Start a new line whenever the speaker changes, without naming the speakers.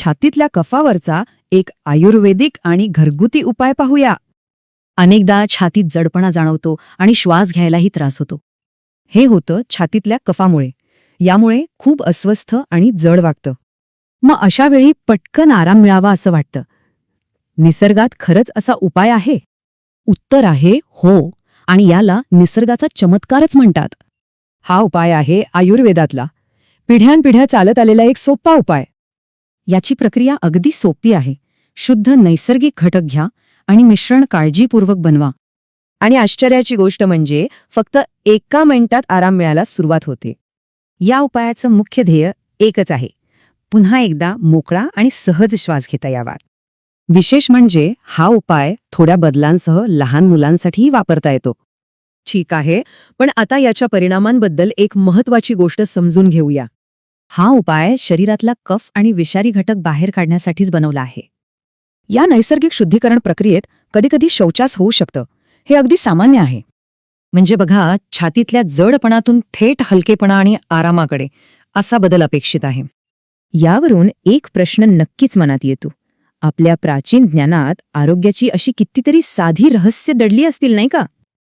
छातीतल्या कफावरचा एक आयुर्वेदिक आणि घरगुती उपाय पाहूया.
अनेकदा छातीत जडपणा जाणवतो आणि श्वास घ्यायलाही त्रास होतो.
हे होतं छातीतल्या कफामुळे. यामुळे खूप अस्वस्थ आणि जड वागतं.
मग अशा वेळी पटकन आराम मिळावा असं वाटतं.
निसर्गात खरंच असा उपाय आहे?
उत्तर आहे हो आणि याला निसर्गाचा चमत्कारच म्हणतात.
हा उपाय आहे आयुर्वेदातला. पिढ्यानपिढ्या चालत आलेला एक सोपा उपाय.
याची प्रक्रिया अगदी सोपी आहे. शुद्ध नैसर्गिक घटक घ्या आणि मिश्रण काळजीपूर्वक बनवा.
आणि आश्चर्याची गोष्ट म्हणजे फक्त एका मिनिटात आराम मिळायला सुरुवात होते.
या उपायाचं मुख्य ध्येय एकच आहे. पुन्हा एकदा मोकळा आणि सहज श्वास घेता यावा.
विशेष म्हणजे हा उपाय थोड्या बदलांसह लहान मुलांसाठीही वापरता येतो. ठीक आहे पण आता याच्या परिणामांबद्दल एक महत्वाची गोष्ट समजून घेऊया.
हा उपाय शरीरातला कफ आणि विषारी घटक बाहेर काढण्यासाठीच बनवला आहे.
या नैसर्गिक शुद्धीकरण प्रक्रियेत कधीकधी शौचास होऊ शकतं हे अगदी सामान्य आहे.
म्हणजे बघा छातीतल्या जडपणातून थेट हलकेपणा आणि आरामाकडे असा बदल अपेक्षित आहे.
यावरून एक प्रश्न नक्कीच मनात येतो. आपल्या प्राचीन ज्ञानात आरोग्याची अशी कितीतरी साधी रहस्य दडली असतील नाही का?